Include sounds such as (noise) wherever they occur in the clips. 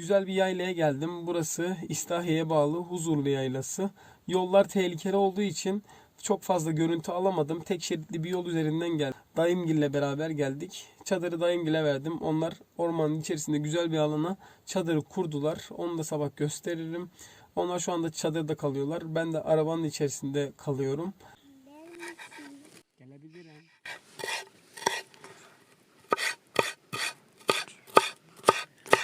Güzel bir yaylaya geldim. Burası İstahiye'ye bağlı Huzurlu Yaylası. Yollar tehlikeli olduğu için çok fazla görüntü alamadım. Tek şeritli bir yol üzerinden geldim. Dayımgille beraber geldik. Çadırı dayımgile verdim. Onlar ormanın içerisinde güzel bir alana çadırı kurdular. Onu da sabah gösteririm. Onlar şu anda çadırda kalıyorlar. Ben de arabanın içerisinde kalıyorum. Gelebilirim.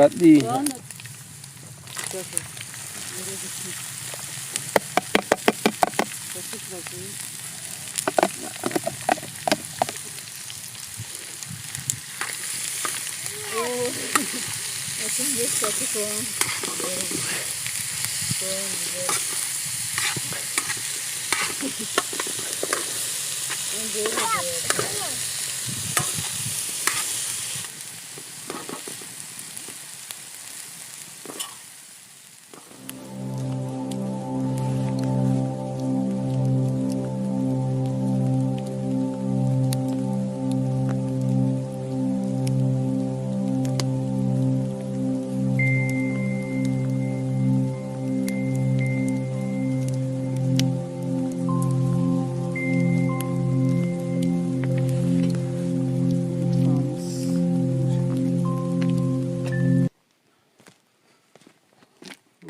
Dikkatli. Bakın bir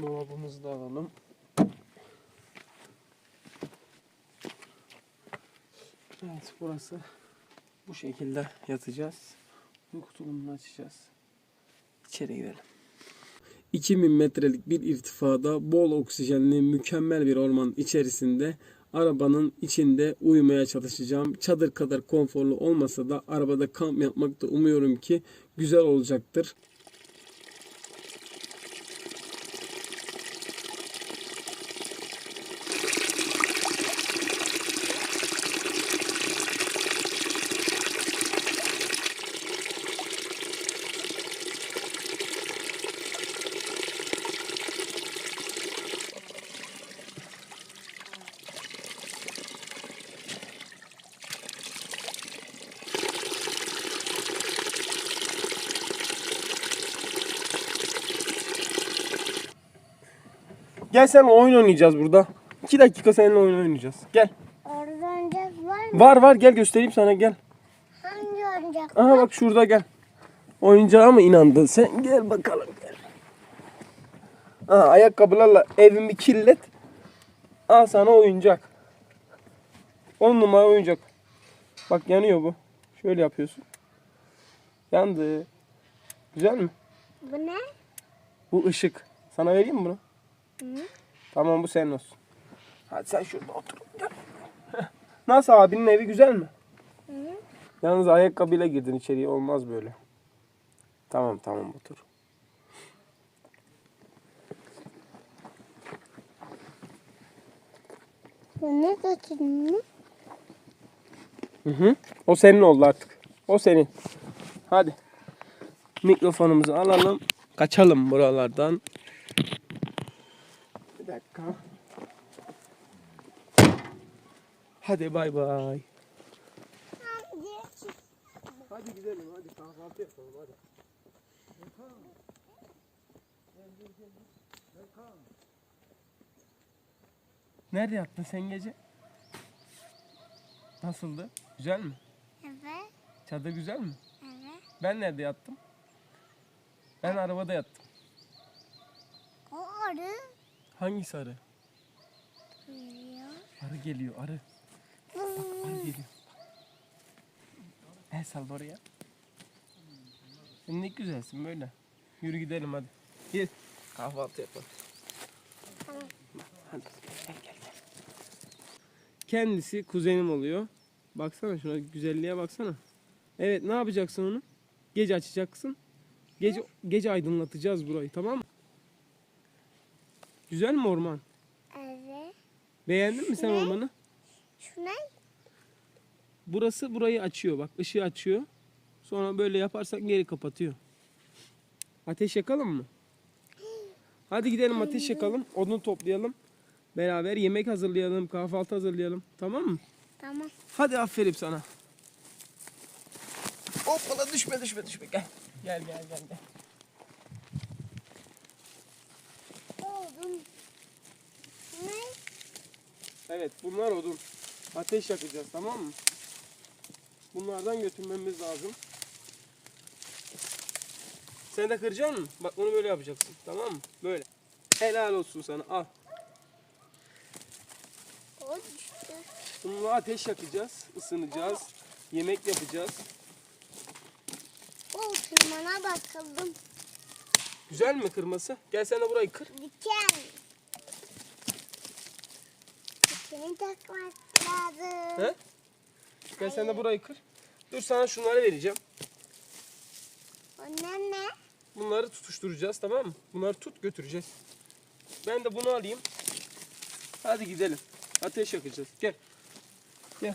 Dolabımızı da alalım. Evet burası bu şekilde yatacağız. Uyku tulumunu açacağız. İçeri girelim. 2000 metrelik bir irtifada bol oksijenli mükemmel bir orman içerisinde arabanın içinde uyumaya çalışacağım. Çadır kadar konforlu olmasa da arabada kamp yapmak da umuyorum ki güzel olacaktır. Gel sen oyun oynayacağız burada. 2 dakika seninle oyun oynayacağız. Gel. Orada oyuncak var mı? Var var gel göstereyim sana gel. Hangi oyuncak? Aha bak şurada gel. Oyuncağa mı inandın sen? Gel bakalım gel. Aha ayakkabılarla evimi kirlet. Al sana oyuncak. 10 numara oyuncak. Bak yanıyor bu. Şöyle yapıyorsun. Yandı. Güzel mi? Bu ne? Bu ışık. Sana vereyim mi bunu? Hı. Tamam bu senin olsun. Hadi sen şurada otur. Gel. Nasıl abinin evi güzel mi? Hı. Yalnız ayakkabıyla girdin içeriye olmaz böyle. Tamam tamam otur. Ne kaçırdın Hı hı. O senin oldu artık. O senin. Hadi. Mikrofonumuzu alalım. Kaçalım buralardan. Dakika. Hadi bay bay. Hadi. Hadi gidelim hadi kahvaltı yapalım hadi. Nerede yattın sen gece? Nasıldı? Güzel mi? Evet. Çadır güzel mi? Evet. Ben nerede yattım? Ben arabada yattım. O arı Hangisi arı? geliyor. Arı geliyor arı. Arı geliyor. El salla oraya. Sen ne güzelsin böyle. Yürü gidelim hadi. Gel. Kahvaltı yapalım. Tamam. Hadi gel gel gel. Kendisi kuzenim oluyor. Baksana şuna güzelliğe baksana. Evet ne yapacaksın onu? Gece açacaksın. Gece gece aydınlatacağız burayı tamam mı? Güzel mi orman? Evet. Beğendin mi sen ormanı? Şu ne? Burası burayı açıyor bak ışığı açıyor. Sonra böyle yaparsak geri kapatıyor. Ateş yakalım mı? Hadi gidelim ateş yakalım. Odun toplayalım. Beraber yemek hazırlayalım, kahvaltı hazırlayalım. Tamam mı? Tamam. Hadi aferin sana. Hoppala düşme düşme düşme gel. Gel gel gel gel. Oldum. Ne? Evet bunlar odun. Ateş yakacağız tamam mı? Bunlardan götürmemiz lazım. Sen de kıracaksın mı? Bak bunu böyle yapacaksın tamam mı? Böyle. Helal olsun sana al. Bununla ateş yakacağız, ısınacağız, yemek yapacağız. O tırmana bakalım. Güzel mi kırması? Gel sen de burayı kır. Diken. Dikeni takmak lazım. He? Gel sen de burayı kır. Dur sana şunları vereceğim. Onlar ne? Bunları tutuşturacağız tamam mı? Bunları tut götüreceğiz. Ben de bunu alayım. Hadi gidelim. Ateş yakacağız. Gel. Gel.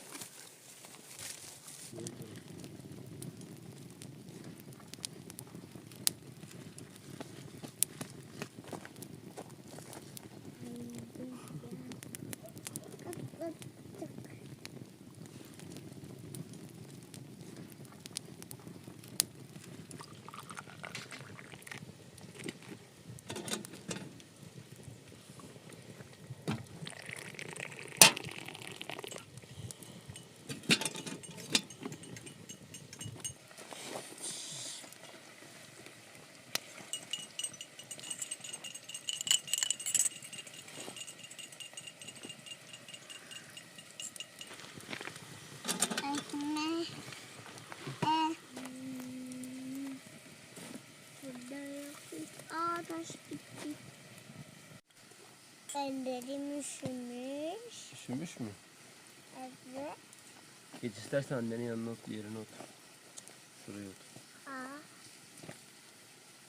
Ekme. E. Burada yok. Aa taş bitti. Ellerim üşümüş. Üşümüş mü? Evet. Geç istersen annenin yanına otur, yerine otur. Şuraya otur. Aa.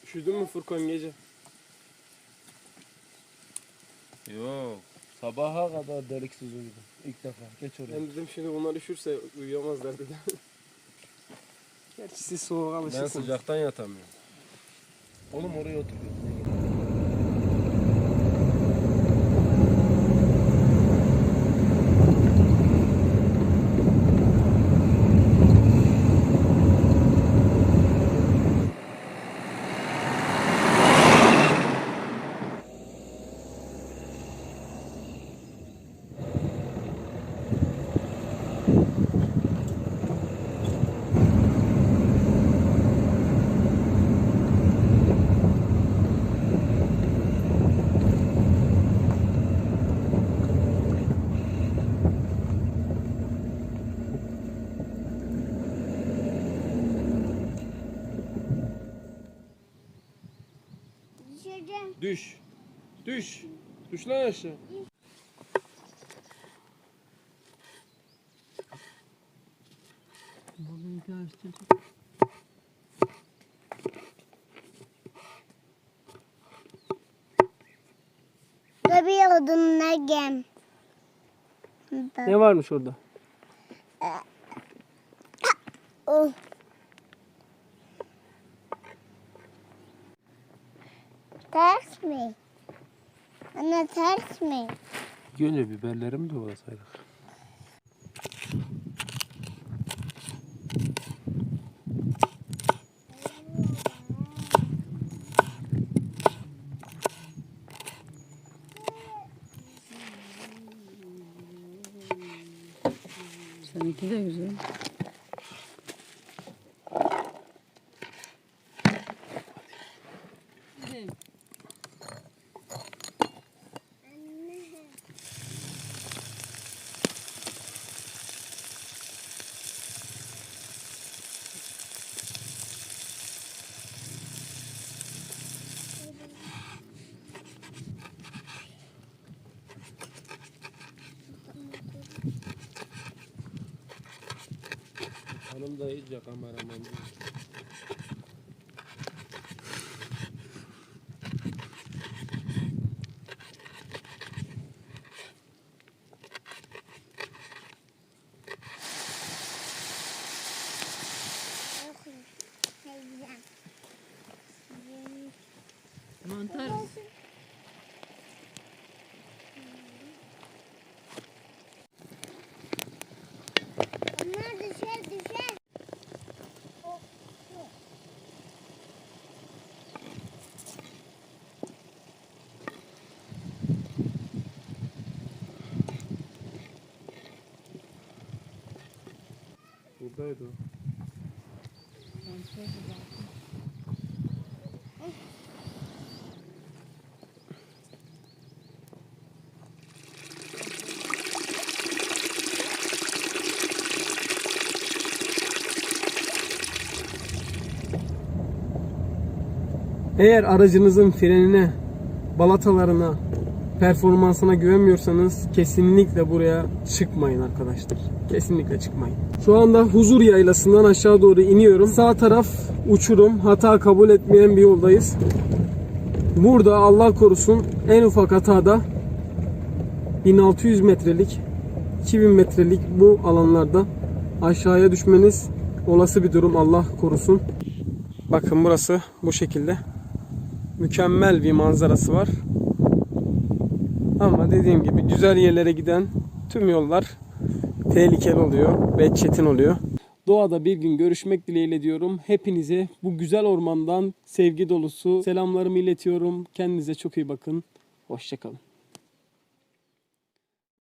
Üşüdün mü Furkan gece? Yok. Sabaha kadar deliksiz uyudum. İlk defa. Geç oraya. Ben dedim şimdi bunlar üşürse uyuyamazlar dedim. (laughs) Gerçi siz soğuğa Ben alışırsınız. sıcaktan yatamıyorum. Oğlum oraya otur. Düş. Düş. Düş lan aşağı. Odunla gem. Ne varmış orada? etmeyin. Gönül biberlerimi de bulasaydık. Seninki de güzel. आनंददायक जगह मारा मन Buradaydı o. Eğer aracınızın frenine, balatalarına, performansına güvenmiyorsanız kesinlikle buraya çıkmayın arkadaşlar. Kesinlikle çıkmayın. Şu anda Huzur Yaylası'ndan aşağı doğru iniyorum. Sağ taraf uçurum. Hata kabul etmeyen bir yoldayız. Burada Allah korusun en ufak hatada 1600 metrelik 2000 metrelik bu alanlarda aşağıya düşmeniz olası bir durum Allah korusun. Bakın burası bu şekilde. Mükemmel bir manzarası var. Ama dediğim gibi güzel yerlere giden tüm yollar tehlikeli oluyor ve çetin oluyor. Doğada bir gün görüşmek dileğiyle diyorum. Hepinize bu güzel ormandan sevgi dolusu selamlarımı iletiyorum. Kendinize çok iyi bakın. Hoşçakalın.